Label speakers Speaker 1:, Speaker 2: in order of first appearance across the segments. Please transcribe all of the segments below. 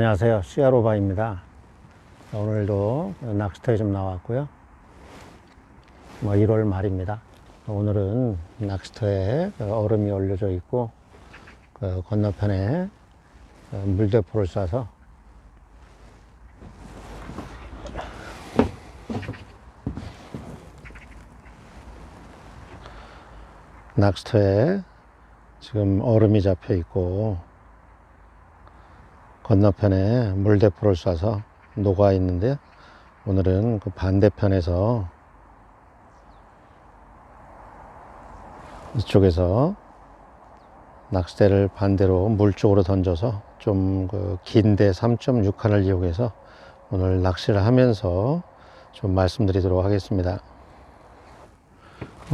Speaker 1: 안녕하세요. 시아로바입니다. 오늘도 낚시터에 좀 나왔고요. 뭐 1월 말입니다. 오늘은 낚시터에 얼음이 올려져 있고 그 건너편에 물대포를 쏴서 낚시터에 지금 얼음이 잡혀 있고 건너편에 물대포를 쏴서 녹아 있는데요. 오늘은 그 반대편에서 이쪽에서 낚싯대를 반대로 물 쪽으로 던져서 좀 그 긴데 3.6칸을 이용해서 오늘 낚시를 하면서 좀 말씀드리도록 하겠습니다.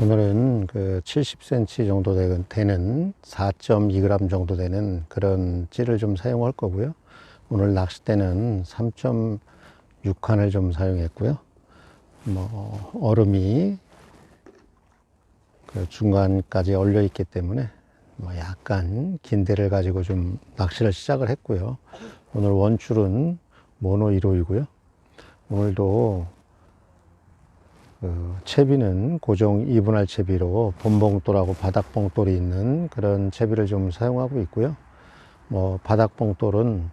Speaker 1: 오늘은 그 70cm 정도 되- 되는 4.2g 정도 되는 그런 찌를 좀 사용할 거고요. 오늘 낚싯대는 3.6칸을 좀 사용했고요. 뭐 얼음이 그 중간까지 얼려 있기 때문에 뭐 약간 긴 대를 가지고 좀 낚시를 시작을 했고요. 오늘 원줄은 모노 1호이고요. 오늘도 그 채비는 고정 2분할 채비로 본봉돌하고 바닥봉돌이 있는 그런 채비를 좀 사용하고 있고요. 뭐 바닥봉돌은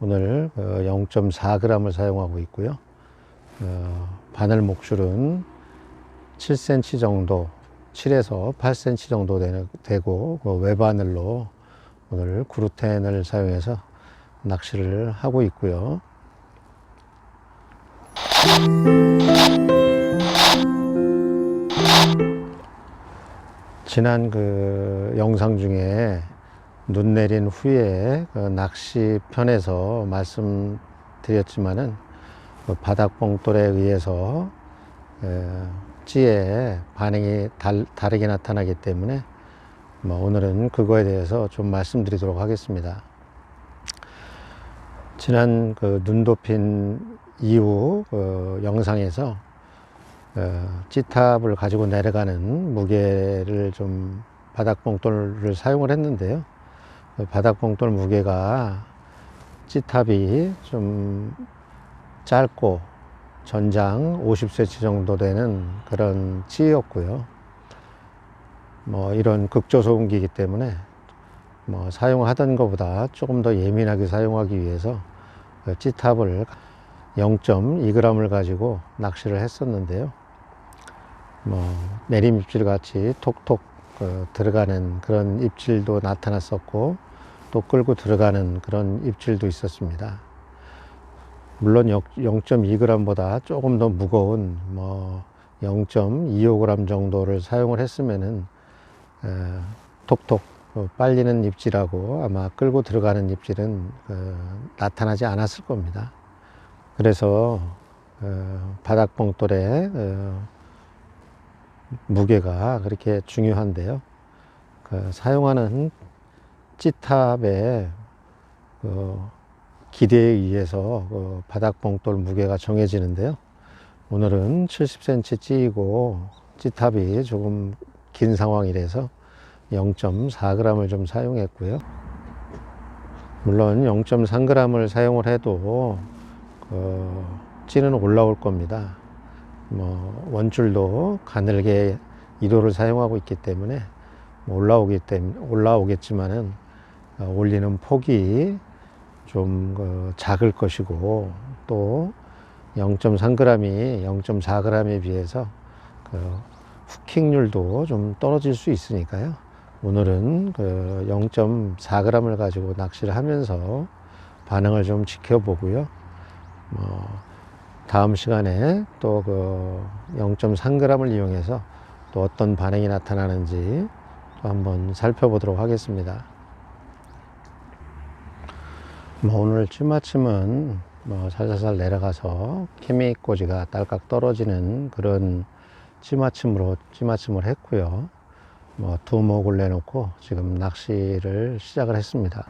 Speaker 1: 오늘 0.4g을 사용하고 있고요. 어, 바늘 목줄은 7cm 정도, 7에서 8cm 정도 되고 그 외바늘로 오늘 구루텐을 사용해서 낚시를 하고 있고요. 지난 그 영상 중에 눈 내린 후에 그 낚시 편에서 말씀드렸지만은 그 바닥봉돌에 의해서 에, 찌의 반응이 달, 다르게 나타나기 때문에 뭐 오늘은 그거에 대해서 좀 말씀드리도록 하겠습니다. 지난 그 눈높인 이후 그 영상에서 어, 찌탑을 가지고 내려가는 무게를 좀 바닥봉돌을 사용을 했는데요. 그 바닥봉돌 무게가 찌탑이 좀 짧고 전장 50cm 정도 되는 그런 찌였고요. 뭐 이런 극조소음기이기 때문에 뭐 사용하던 것보다 조금 더 예민하게 사용하기 위해서 그 찌탑을 0.2g을 가지고 낚시를 했었는데요. 뭐 내림 입질 같이 톡톡 그 들어가는 그런 입질도 나타났었고 또 끌고 들어가는 그런 입질도 있었습니다. 물론 0.2g보다 조금 더 무거운 뭐 0.25g 정도를 사용을 했으면은 에, 톡톡 어, 빨리는 입질하고 아마 끌고 들어가는 입질은 어, 나타나지 않았을 겁니다. 그래서 어, 바닥봉돌의 어, 무게가 그렇게 중요한데요. 그 사용하는 찌탑의 그 기대에 의해서 그 바닥봉돌 무게가 정해지는데요. 오늘은 70cm 찌이고 찌탑이 조금 긴 상황이라서 0.4g을 좀 사용했고요. 물론 0.3g을 사용을 해도 그 찌는 올라올 겁니다. 뭐 원줄도 가늘게 1호를 사용하고 있기 때문에 뭐 올라오기 때문에 올라오겠지만은 어, 올리는 폭이 좀그 작을 것이고 또 0.3g이 0.4g에 비해서 그 후킹률도 좀 떨어질 수 있으니까요. 오늘은 그 0.4g을 가지고 낚시를 하면서 반응을 좀 지켜보고요. 뭐 다음 시간에 또 그 0.3g을 이용해서 또 어떤 반응이 나타나는지 또 한번 살펴보도록 하겠습니다. 뭐 오늘 찌마침은 뭐 살살살 내려가서 케미꼬지가 딸깍 떨어지는 그런 찌마침으로 찌마침을 했고요. 뭐 두목을 내놓고 지금 낚시를 시작을 했습니다.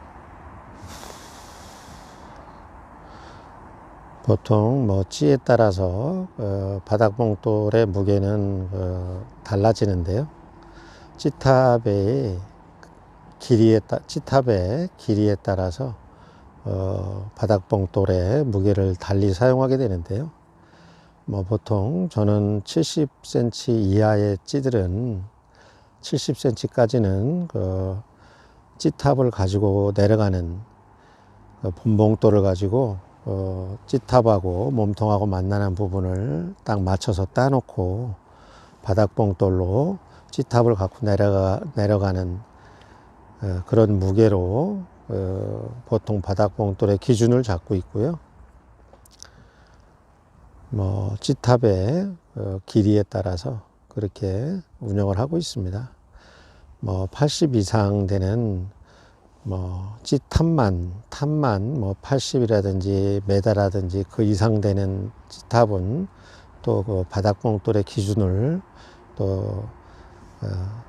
Speaker 1: 보통 뭐 찌에 따라서 어, 바닥봉돌의 무게는 어, 달라지는데요. 찌탑의 길이에 따 찌탑의 길이에 따라서 어, 바닥봉돌의 무게를 달리 사용하게 되는데요. 뭐 보통 저는 70cm 이하의 찌들은 70cm까지는 그 찌탑을 가지고 내려가는 그 본봉돌을 가지고 어, 찌탑하고 몸통하고 만나는 부분을 딱 맞춰서 따놓고 바닥봉돌로 찌탑을 갖고 내려가 내려가는 어, 그런 무게로 어, 보통 바닥 봉돌의 기준을 잡고 있고요. 뭐 찌탑의 어, 길이에 따라서 그렇게 운영을 하고 있습니다. 뭐 80 이상 되는 뭐 찌탑만 탑만 뭐 80이라든지 메다라든지 그 이상 되는 찌탑은 또 그 바닥 봉돌의 기준을 또 어,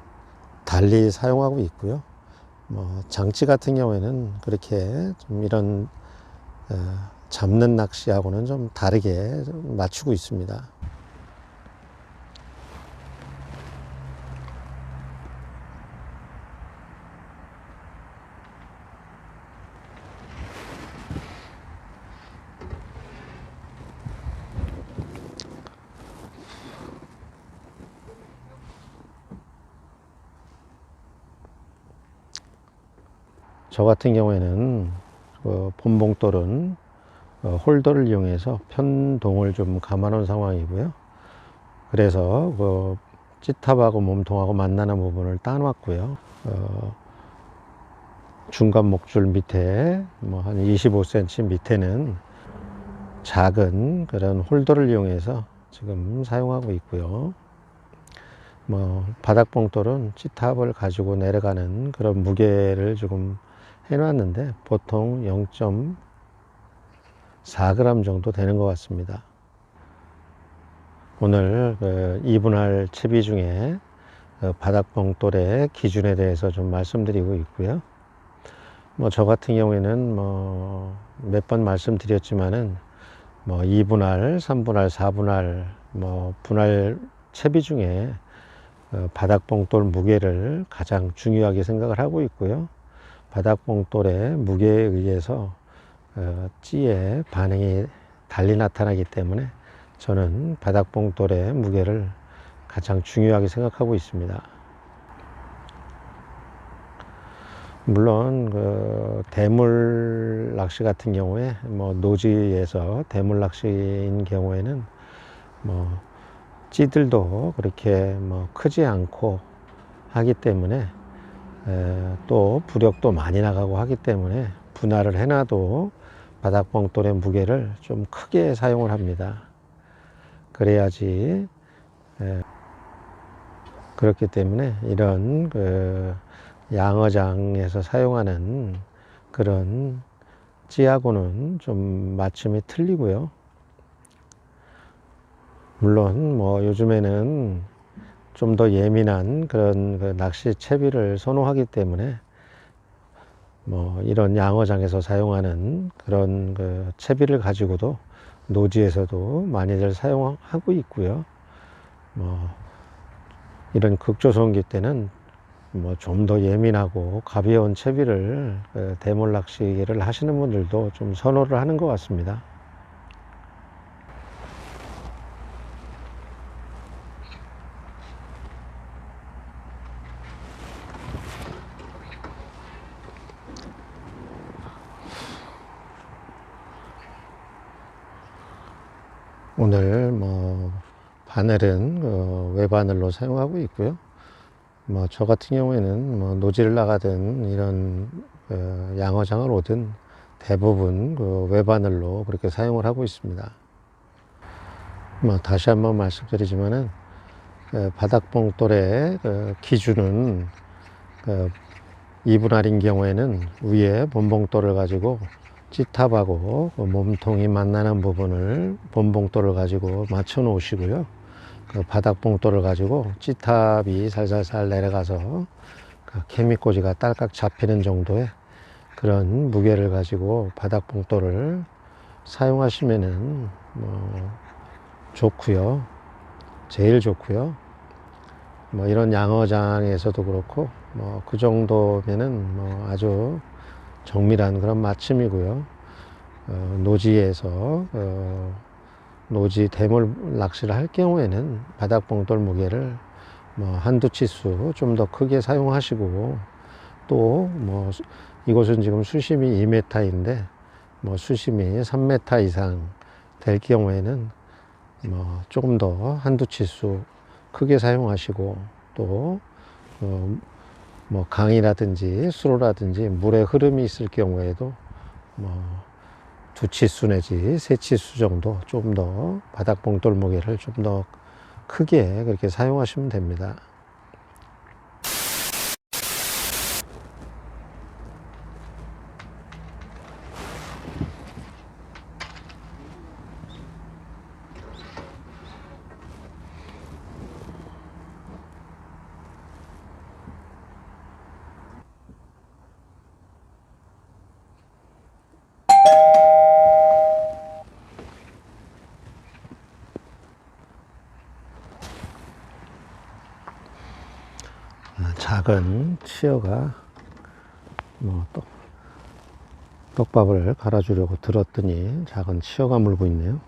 Speaker 1: 달리 사용하고 있고요. 뭐 장치 같은 경우에는 그렇게 좀 이런 어, 잡는 낚시하고는 좀 다르게 좀 맞추고 있습니다. 저 같은 경우에는 그 본봉돌은 어, 홀더를 이용해서 편동을 좀 감아놓은 상황이고요. 그래서 그 찌탑하고 몸통하고 만나는 부분을 따놨고요. 어, 중간 목줄 밑에 뭐 한 25cm 밑에는 작은 그런 홀더를 이용해서 지금 사용하고 있고요. 뭐 바닥봉돌은 찌탑을 가지고 내려가는 그런 무게를 조금 해놨는데 보통 0.4g 정도 되는 것 같습니다. 오늘 그 이분할 채비 중에 그 바닥봉돌의 기준에 대해서 좀 말씀드리고 있고요. 뭐 저 같은 경우에는 뭐 몇 번 말씀드렸지만은 뭐 2분할, 3분할, 4분할 뭐 분할 채비 중에 어, 바닥봉돌 무게를 가장 중요하게 생각을 하고 있고요. 바닥봉돌의 무게에 의해서 어, 찌의 반응이 달리 나타나기 때문에 저는 바닥봉돌의 무게를 가장 중요하게 생각하고 있습니다. 물론 그 대물 낚시 같은 경우에 뭐 노지에서 대물 낚시인 경우에는 뭐 찌들도 그렇게 뭐 크지 않고 하기 때문에 에, 또 부력도 많이 나가고 하기 때문에 분할을 해놔도 바닥봉돌의 무게를 좀 크게 사용을 합니다. 그래야지 에, 그렇기 때문에 이런 그 양어장에서 사용하는 그런 찌하고는 좀 맞춤이 틀리고요. 물론 뭐 요즘에는 좀 더 예민한 그런 그 낚시 채비를 선호하기 때문에 뭐 이런 양어장에서 사용하는 그런 그 채비를 가지고도 노지에서도 많이들 사용하고 있고요. 뭐 이런 극조성기 때는 뭐 좀 더 예민하고 가벼운 채비를 그 대물 낚시를 하시는 분들도 좀 선호를 하는 것 같습니다. 오늘 뭐 바늘은 어, 외바늘로 사용하고 있고요. 뭐 저 같은 경우에는 뭐 노지를 나가든 이런 어, 양어장을 오든 대부분 그 외바늘로 그렇게 사용을 하고 있습니다. 뭐 다시 한번 말씀드리지만은 그 바닥봉돌의 그 기준은 그 2분할인 경우에는 위에 본봉돌을 가지고 찌탑하고 그 몸통이 만나는 부분을 본봉돌을 가지고 맞춰 놓으시고요. 그 바닥봉돌을 가지고 찌탑이 살살살 내려가서 그 개미꼬지가 딸깍 잡히는 정도의 그런 무게를 가지고 바닥봉돌을 사용하시면은 뭐 좋고요. 제일 좋고요. 뭐 이런 양어장에서도 그렇고 뭐 그 정도면은 뭐 아주 정밀한 그런 맞춤이고요. 어, 노지에서 어, 노지 대물 낚시를 할 경우에는 바닥봉돌 무게를 뭐 한두 치수 좀 더 크게 사용하시고 또 뭐 이곳은 지금 수심이 2m인데 뭐 수심이 3m 이상 될 경우에는 뭐 조금 더 한두 치수 크게 사용하시고 또 어, 뭐 강이라든지 수로라든지 물의 흐름이 있을 경우에도 뭐 두 치수 내지 세 치수 정도 좀 더 바닥 봉돌 무게를 좀 더 크게 그렇게 사용하시면 됩니다. 아, 작은 치어가 뭐 떡, 떡밥을 갈아주려고 들었더니 작은 치어가 물고 있네요.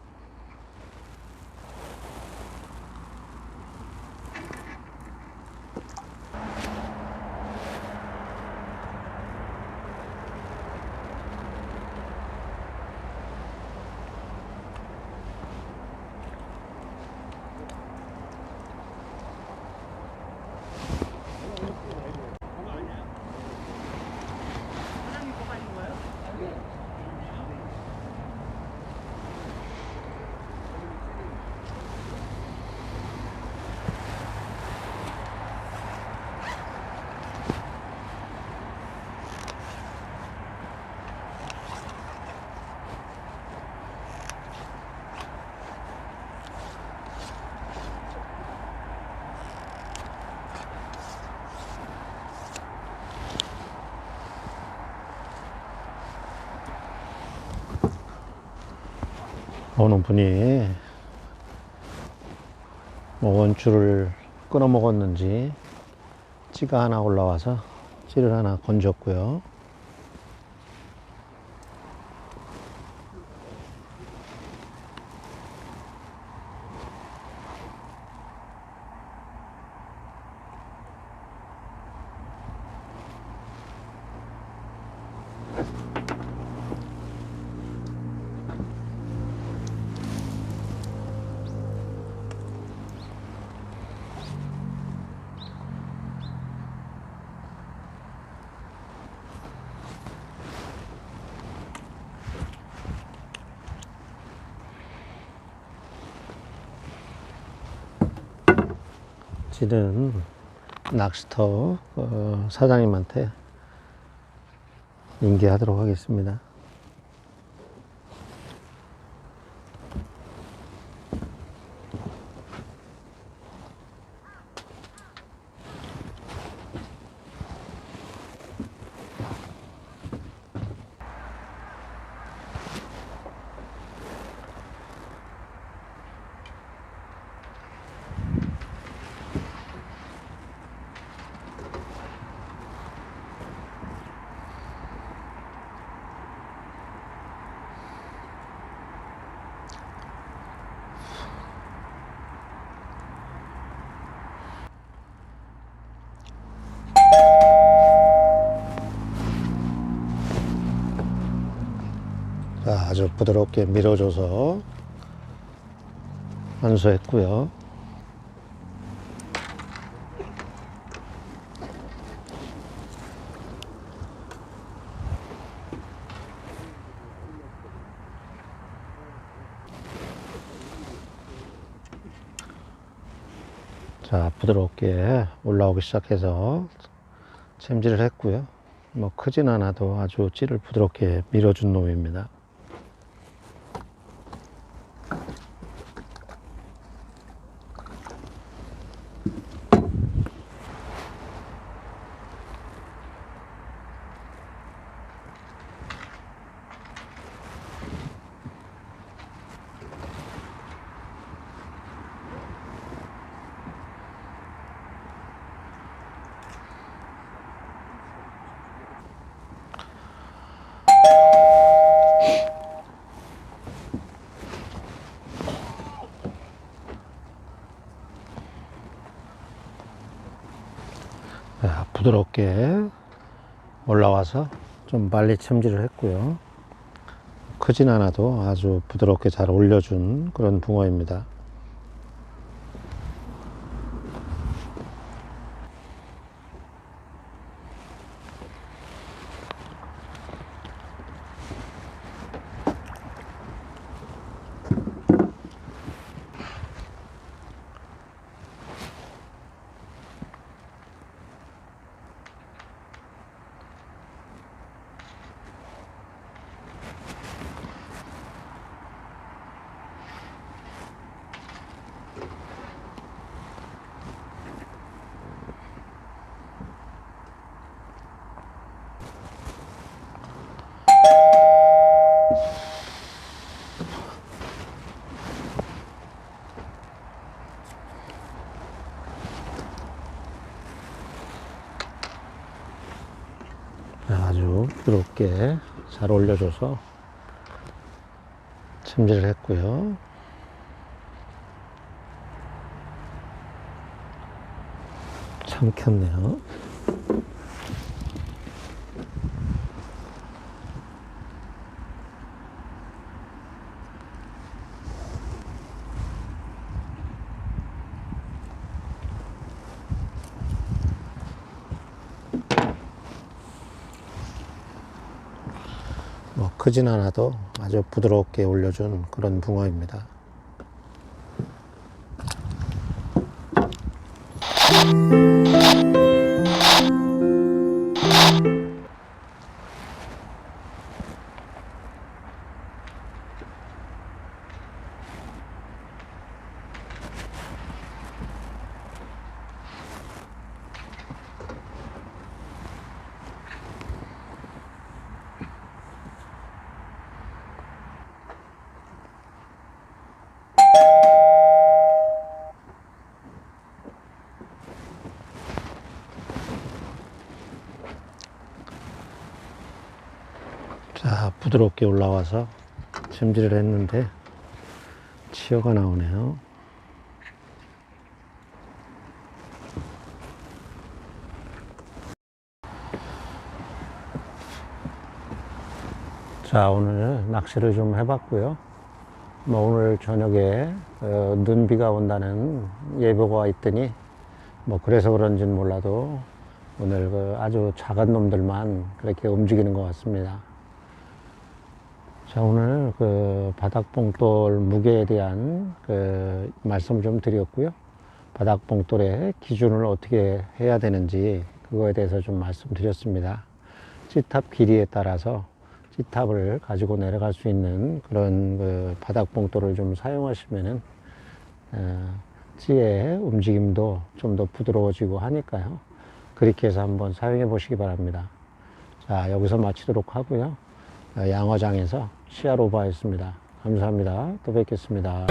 Speaker 1: 어느 분이 뭐 원줄을 끊어 먹었는지 찌가 하나 올라와서 찌를 하나 건졌고요. 찌는 낚시터 어, 사장님한테 인계하도록 하겠습니다. 자, 아주 부드럽게 밀어줘서 완수했고요. 자, 부드럽게 올라오기 시작해서 챔질을 했고요. 뭐 크진 않아도 아주 찌를 부드럽게 밀어준 놈입니다. 부드럽게 올라와서 좀 빨리 첨지를 했고요. 크진 않아도 아주 부드럽게 잘 올려준 그런 붕어입니다. 아주 부드럽게 잘 올려줘서 찜질을 했고요. 참켰네요. 뭐 크진 않아도 아주 부드럽게 올려준 그런 붕어입니다. 부드럽게 올라와서 찜질을 했는데 치어가 나오네요. 자, 오늘 낚시를 좀 해봤고요. 뭐 오늘 저녁에 어, 눈비가 온다는 예보가 있더니 뭐 그래서 그런지는 몰라도 오늘 그 아주 작은 놈들만 그렇게 움직이는 것 같습니다. 자, 오늘 그 바닥봉돌 무게에 대한 그 말씀 좀 드렸고요. 바닥봉돌의 기준을 어떻게 해야 되는지 그거에 대해서 좀 말씀드렸습니다. 찌탑 길이에 따라서 찌탑을 가지고 내려갈 수 있는 그런 그 바닥봉돌을 좀 사용하시면은 어, 찌의 움직임도 좀 더 부드러워지고 하니까요. 그렇게 해서 한번 사용해 보시기 바랍니다. 자, 여기서 마치도록 하고요. 어, 양어장에서 시야로바였습니다. 감사합니다. 또 뵙겠습니다.